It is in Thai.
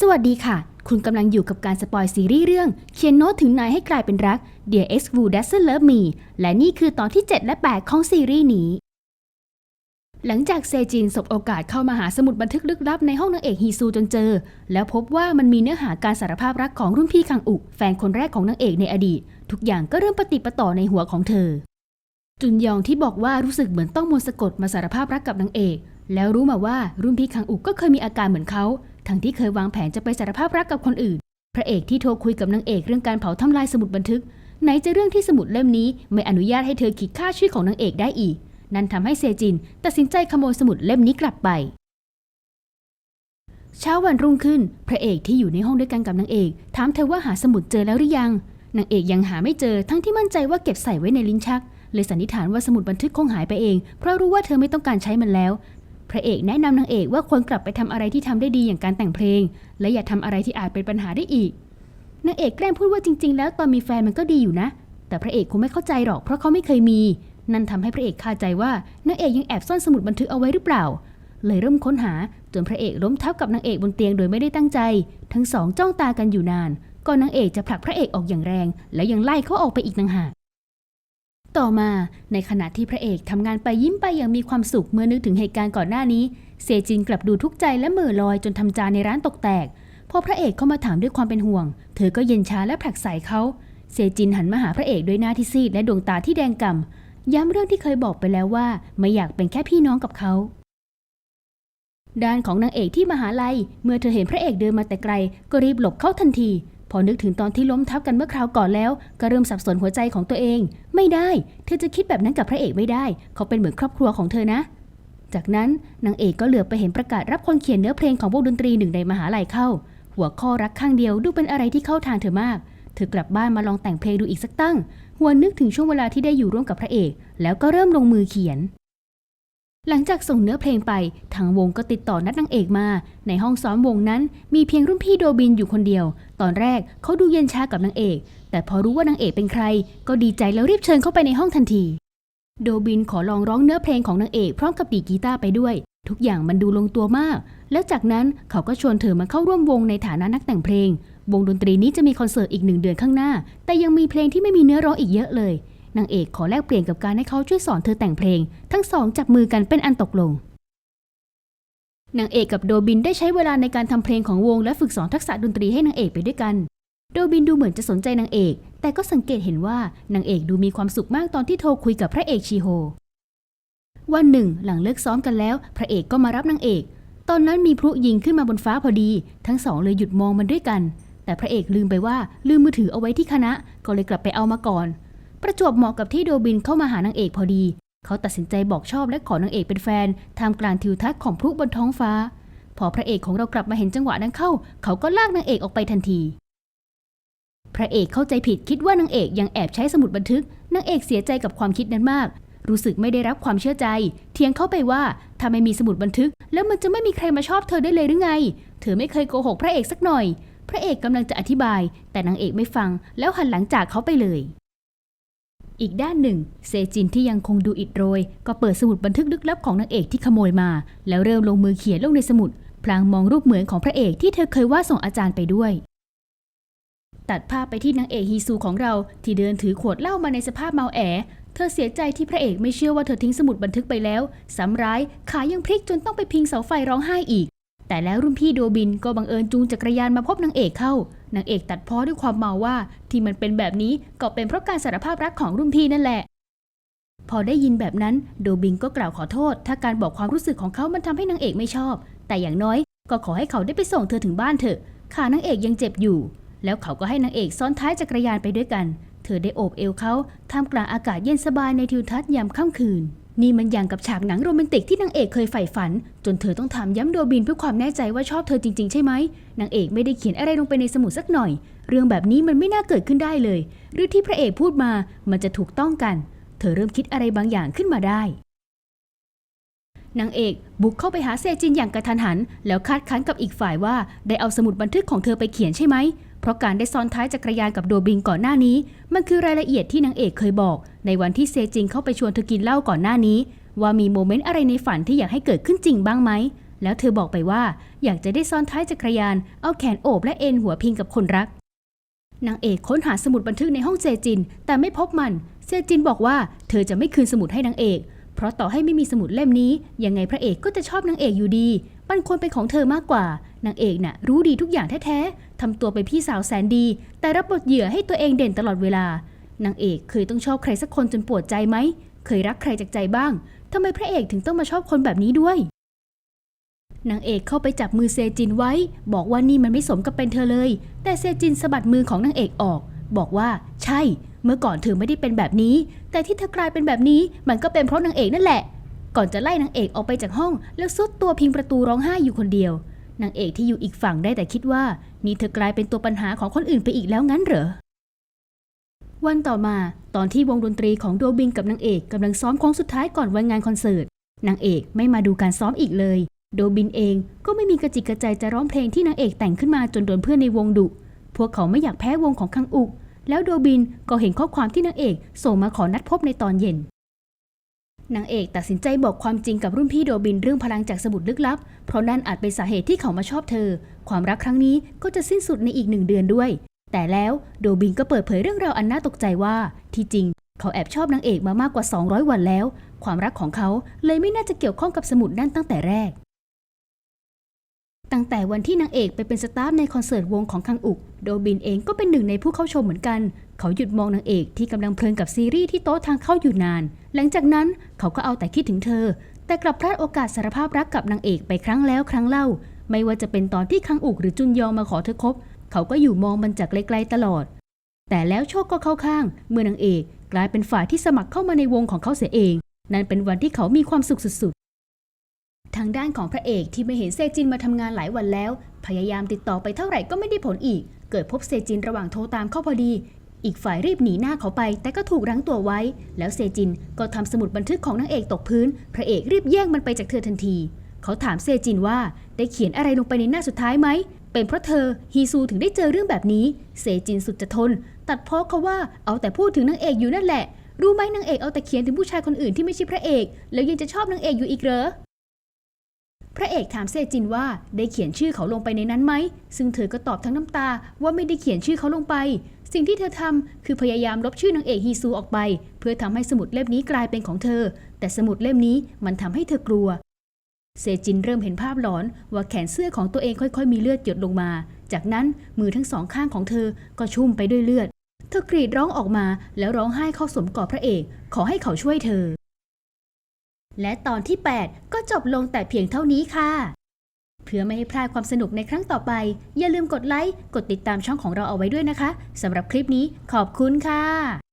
สวัสดีค่ะ คุณกำลังอยู่กับการสปอยซีรีส์เรื่อง เขียนโน้ตถึงนายให้กลายเป็นรัก Dear Ex Who Doesn't Love Me และนี่คือตอนที่ 7 และ 8 ของซีรีส์นี้ หลังจากเซจินสบโอกาสเข้ามาหาสมุดบันทึกลึกลับในห้องนางเอกฮีซูจนเจอ แล้วพบว่ามันมีเนื้อหาการสารภาพรักของรุ่นพี่คังอุ แฟนคนแรกของนางเอกในอดีต ทุกอย่างก็เริ่มปฏิปต่อในหัวของเธอ จุนยองที่บอกว่ารู้สึกเหมือนต้องมนต์สะกดมาสารภาพรักกับนางเอก แล้วรู้มาว่ารุ่นพี่คังอุก็เคยมีอาการเหมือนเขา ทั้งที่เคยวางแผนจะไปสารภาพรักกับคนอื่น พระเอกที่โทรคุยกับนางเอกเรื่องการเผาทำลายสมุดบันทึก ไหนจะเรื่องที่สมุดเล่มนี้ไม่อนุญาตให้เธอขีดค่าชื่อของนางเอกได้อีก นั่นทำให้เซจิน ตัดสินใจขโมยสมุดเล่มนี้กลับไป เช้าวันรุ่งขึ้น พระเอกที่อยู่ในห้องด้วยกันกับนางเอก ถามเธอว่าหาสมุดเจอแล้วหรือยังนางเอกยังหาไม่เจอทั้งที่มั่นใจว่าเก็บใส่ไว้ในลิ้นชักเลยสันนิษฐานว่าสมุดบันทึกคงหายไปเอง เพราะรู้ว่าเธอไม่ต้องการใช้มันแล้ว พระเอกแนะนำนางเอกว่าควรกลับไปทำอะไรที่ทำได้ดีอย่างการแต่งเพลง และอย่าทำอะไรที่อาจเป็นปัญหาได้อีกนางเอกแกล้งพูดว่าจริง ๆ แล้วตอนมีแฟนมันก็ดีอยู่นะ แต่พระเอกคงไม่เข้าใจหรอกเพราะเขาไม่เคยมี นั่นทำให้พระเอกคาใจว่านางเอกยังแอบซ่อนสมุดบันทึกเอาไว้หรือเปล่า เลยเริ่มค้นหาจนพระเอกล้มทับกับนางเอกบนเตียงโดยไม่ได้ตั้งใจ ทั้งสองจ้องตากันอยู่นาน ก่อนนางเอกจะผลักพระเอกออกอย่างแรง แล้วยังไล่เขาออกไปอีกต่างหาก ต่อมาในขณะที่พระเอกทำงานไปยิ้มไปอย่างมีความสุขเมื่อนึกถึงเหตุการณ์ก่อนหน้านี้ เซจินกลับดูทุกข์ใจและเหม่อลอยจนทำจานในร้านตกแตก พอพระเอกเข้ามาถามด้วยความเป็นห่วง เธอก็เย็นชาและผลักใส่เขา เซจินหันมาหาพระเอกด้วยหน้าที่ซีดและดวงตาที่แดงก่ำย้ำเรื่องที่เคยบอกไปแล้วว่าไม่อยากเป็นแค่พี่น้องกับเขาด้านของนางเอกที่มหาลัย เมื่อเธอเห็นพระเอกเดินมาแต่ไกล ก็รีบหลบเข้าทันที อนึกถึงตอนที่ล้มทับกันเมื่อคราวก่อนแล้ว ก็เริ่มสับสนหัวใจของตัวเอง ไม่ได้ เธอจะคิดแบบนั้นกับพระเอกไม่ได้ เขาเป็นเหมือนครอบครัวของเธอนะ จากนั้นนางเอกก็เหลือบไปเห็นประกาศรับคนเขียนเนื้อเพลงของวงดนตรีหนึ่งในมหาลัยเข้า หัวข้อรักข้างเดียวดูเป็นอะไรที่เข้าทางเธอมาก เธอกลับบ้านมาลองแต่งเพลงดูอีกสักตั้งหวนนึกถึงช่วงเวลาที่ได้อยู่ร่วมกับพระเอก แล้วก็เริ่มลงมือเขียน หลังจากส่งเนื้อเพลงไปทางวงก็ติดต่อนัดนางเอกมา ในห้องซ้อมวงนั้นมีเพียงรุ่นพี่โดบินอยู่คนเดียว ตอนแรกเขาดูเย็นชากับนางเอก แต่พอรู้ว่านางเอกเป็นใคร ก็ดีใจแล้วรีบเชิญเข้าไปในห้องทันที โดบินขอลองร้องเนื้อเพลงของนางเอกพร้อมกับดีกีตาร์ไปด้วย ทุกอย่างมันดูลงตัวมาก แล้วจากนั้นเขาก็ชวนเธอมาเข้าร่วมวงในฐานะนักแต่งเพลง วงดนตรีนี้จะมีคอนเสิร์ตอีกหนึ่งเดือนข้างหน้า แต่ยังมีเพลงที่ไม่มีเนื้อร้องอีกเยอะเลย นางเอกขอแลกเปลี่ยนกับการให้เขาช่วยสอนเธอแต่งเพลง ทั้งสองจับมือกันเป็นอันตกลงนางเอกกับโดบินได้ใช้เวลาในการทำเพลงของวงและฝึกสอนทักษะดนตรีให้นางเอกไปด้วยกัน โดบินดูเหมือนจะสนใจนางเอก แต่ก็สังเกตเห็นว่านางเอกดูมีความสุขมากตอนที่โทรคุยกับพระเอกชีโฮ วันหนึ่ง หลังเลิกซ้อมกันแล้ว พระเอกก็มารับนางเอก ตอนนั้นมีพลุยิงขึ้นมาบนฟ้าพอดี ทั้งสองเลยหยุดมองมันด้วยกัน แต่พระเอกลืมไปว่าลืมมือถือเอาไว้ที่คณะ ก็เลยกลับไปเอามาก่อน ประจวบเหมาะกับที่โดบินเข้ามาหานางเอกพอดี เขาตัดสินใจบอกชอบและขอนางเอกเป็นแฟนท่ามกลางทิวทัศน์ของพลุบนท้องฟ้า พอพระเอกของเรากลับมาเห็นจังหวะนั้นเข้า เขาก็ลากนางเอกออกไปทันที พระเอกเข้าใจผิดคิดว่านางเอกยังแอบใช้สมุดบันทึกนางเอกเสียใจกับความคิดนั้นมาก รู้สึกไม่ได้รับความเชื่อใจเถียงเข้าไปว่าถ้าไม่มีสมุดบันทึก แล้วมันจะไม่มีใครมาชอบเธอได้เลยหรือไง เธอไม่เคยโกหกพระเอกสักหน่อยพระเอกกำลังจะอธิบาย แต่นางเอกไม่ฟังแล้วหันหลังจากเขาไปเลย อีกด้านหนึ่ง เซจินที่ยังคงดูอิดโรย ก็เปิดสมุดบันทึกลึกลับของนางเอกที่ขโมยมา แล้วเริ่มลงมือเขียนลงในสมุด พลางมองรูปเหมือนของพระเอกที่เธอเคยวาดส่งอาจารย์ไปด้วย ตัดภาพไปที่นางเอกฮีซูของเราที่เดินถือขวดเหล้ามาในสภาพเมาแอ เธอเสียใจที่พระเอกไม่เชื่อว่าเธอทิ้งสมุดบันทึกไปแล้วซ้ำร้ายขายังพลิกจนต้องไปพิงเสาไฟร้องไห้อีก แต่แล้วรุ่นพี่โดบินก็บังเอิญจูงจักรยานมาพบนางเอกเข้า นางเอกตัดพ้อด้วยความเมาว่า ที่มันเป็นแบบนี้ก็เป็นเพราะการสารภาพรักของรุ่นพี่นั่นแหละ พอได้ยินแบบนั้นโดบินก็กล่าวขอโทษ ถ้าการบอกความรู้สึกของเขามันทำให้นางเอกไม่ชอบ แต่อย่างน้อยก็ขอให้เขาได้ไปส่งเธอถึงบ้านเถอะขานางเอกยังเจ็บอยู่ แล้วเขาก็ให้นางเอกซ้อนท้ายจักรยานไปด้วยกัน เธอได้โอบเอวเขาท่ามกลางอากาศเย็นสบายในทิวทัศน์ยามค่ำคืน นี่มันอย่างกับฉากหนังโรแมนติกที่นางเอกเคยใฝ่ฝัน จนเธอต้องถามย้ำโดบินเพื่อความแน่ใจว่าชอบเธอจริงๆใช่ไหมนางเอกไม่ได้เขียนอะไรลงไปในสมุดสักหน่อย เรื่องแบบนี้มันไม่น่าเกิดขึ้นได้เลย หรือที่พระเอกพูดมามันจะถูกต้องกัน เธอเริ่มคิดอะไรบางอย่างขึ้นมาได้ นางเอกบุกเข้าไปหาเซจินอย่างกระทันหัน แล้วคาดคั้นกับอีกฝ่ายว่าได้เอาสมุดบันทึกของเธอไปเขียนใช่ไหม เพราะการได้ซ้อนท้ายจักรยานกับโดบิงก่อนหน้านี้ มันคือรายละเอียดที่นางเอกเคยบอก ในวันที่เซจินเข้าไปชวนเธอกินเหล้าก่อนหน้านี้ ว่ามีโมเมนต์อะไรในฝันที่อยากให้เกิดขึ้นจริงบ้างไหม แล้วเธอบอกไปว่า อยากจะได้ซ้อนท้ายจักรยานเอาแขนโอบและเอ็นหัวพิงกับคนรักนางเอกค้นหาสมุดบันทึกในห้องเซจิน แต่ไม่พบมัน เซจินบอกว่าเธอจะไม่คืนสมุดให้นางเอก เพราะต่อให้ไม่มีสมุดเล่มนี้ ยังไงพระเอกก็จะชอบนางเอกอยู่ดี มันควรเป็นของเธอมากกว่า นางเอกน่ะรู้ดีทุกอย่างแท้ๆทำตัวเป็นพี่สาวแสนดี แต่รับบทเหยื่อให้ตัวเองเด่นตลอดเวลา นางเอกเคยต้องชอบใครสักคนจนปวดใจไหม เคยรักใครจากใจบ้างทำไมพระเอกถึงต้องมาชอบคนแบบนี้ด้วย นางเอกเข้าไปจับมือเซจินไว้ บอกว่านี่มันไม่สมกับเป็นเธอเลย แต่เซจินสะบัดมือของนางเอกออก บอกว่า ใช่ เมื่อก่อนเธอไม่ได้เป็นแบบนี้ แต่ที่เธอกลายเป็นแบบนี้มันก็เป็นเพราะนางเอกนั่นแหละ ก่อนจะไล่นางเอกออกไปจากห้อง แล้วซุดตัวพิงประตูร้องไห้อยู่คนเดียวนางเอกที่อยู่อีกฝั่งได้แต่คิดว่า นี่เธอกลายเป็นตัวปัญหาของคนอื่นไปอีกแล้วงั้นเหรอวันต่อมาตอนที่วงดนตรีของโดบินกับนางเอกกำลังซ้อมโค้งสุดท้ายก่อนวันงานคอนเสิร์ตนางเอกไม่มาดูการซ้อมอีกเลย โดบินเองก็ไม่มีกระจิกกระใจจะร้องเพลงที่นางเอกแต่งขึ้นมาจนโดนเพื่อนในวงดุพวกเขาไม่อยากแพ้วงของคังอุก แล้วโดบินก็เห็นข้อความที่นางเอกส่งมาขอนัดพบในตอนเย็น นางเอกตัดสินใจบอกความจริงกับรุ่นพี่โดบินเรื่องพลังจากสมุดลึกลับ เพราะนั่นอาจเป็นสาเหตุที่เขามาชอบเธอ ความรักครั้งนี้ก็จะสิ้นสุดในอีกหนึ่งเดือนด้วย แต่แล้วโดบินก็เปิดเผยเรื่องราวอันน่าตกใจว่า ที่จริง เขาแอบชอบนางเอกมามากกว่า 200 วันแล้ว ความรักของเขาเลยไม่น่าจะเกี่ยวข้องกับสมุดนั่นตั้งแต่แรก ตั้งแต่วันที่นางเอกไปเป็นสตาฟในคอนเสิร์ตวงของคังอุก โดบินเองก็เป็นหนึ่งในผู้เข้าชมเหมือนกัน เขาหยุดมองนางเอกที่กำลังเพลินกับซีรีส์ที่โต๊ะทางเข้าอยู่นาน หลังจากนั้นเขาก็เอาแต่คิดถึงเธอ แต่กลับพลาดโอกาสสารภาพรักกับนางเอกไปครั้งแล้วครั้งเล่า ไม่ว่าจะเป็นตอนที่คังอุกหรือจุนยองมาขอเธอคบ เขาก็อยู่มองมันจากไกลๆตลอด แต่แล้วโชคก็เข้าข้าง เมื่อนางเอก กลายเป็นฝ่ายที่สมัครเข้ามาในวงของเขาเสียเอง นั่นเป็นวันที่เขามีความสุขสุดๆางด้านของพระเอกที่ไม่เห็นเซจินมาทำงานหลายวันแล้ว พยายามติดต่อไปเท่าไหร่ก็ไม่ได้ผลอีก เกิดพบเซจินระหว่างโทรตามเข้าพอดี อีกฝ่ายรีบหนีหน้าเขาไป แต่ก็ถูกรั้งตัวไว้ แล้วเซจินก็ทำสมุดบันทึกของนางเอกตกพื้น พระเอกรีบแย่งมันไปจากเธอทันที เขาถามเซจินว่าได้เขียนอะไรลงไปในหน้าสุดท้ายไหมเป็นเพราะเธอฮีซูถึงได้เจอเรื่องแบบนี้เซจินสุดจะทน ตัดพ้อเขาว่าเอาแต่พูดถึงนางเอกอยู่นั่นแหละรู้ไหมนางเอกเอาแต่เขียนถึงผู้ชายคนอื่นที่ไม่ใช่พระเอก แล้วยังจะชอบนางเอกอยู่อีกเหรอ พระเอกถามเซจินว่าได้เขียนชื่อเขาลงไปในนั้นไหม ซึ่งเธอก็ตอบทั้งน้ำตาว่าไม่ได้เขียนชื่อเขาลงไป สิ่งที่เธอทำคือพยายามลบชื่อนางเอกฮีซูออกไป เพื่อทำให้สมุดเล่มนี้กลายเป็นของเธอ แต่สมุดเล่มนี้มันทำให้เธอกลัว เซจินเริ่มเห็นภาพหลอนว่าแขนเสื้อของตัวเองค่อยๆ มีเลือดหยดลงมา จากนั้นมือทั้งสองข้างของเธอก็ชุ่มไปด้วยเลือด เธอกรีดร้องออกมาแล้วร้องไห้เข้าสมกอดพระเอก ขอให้เขาช่วยเธอ และตอนที่ 8 ก็จบลงแต่เพียงเท่านี้ค่ะ เพื่อไม่ให้พลาดความสนุกในครั้งต่อไป อย่าลืมกดไลค์ กดติดตามช่องของเราเอาไว้ด้วยนะคะสำหรับคลิปนี้ขอบคุณค่ะ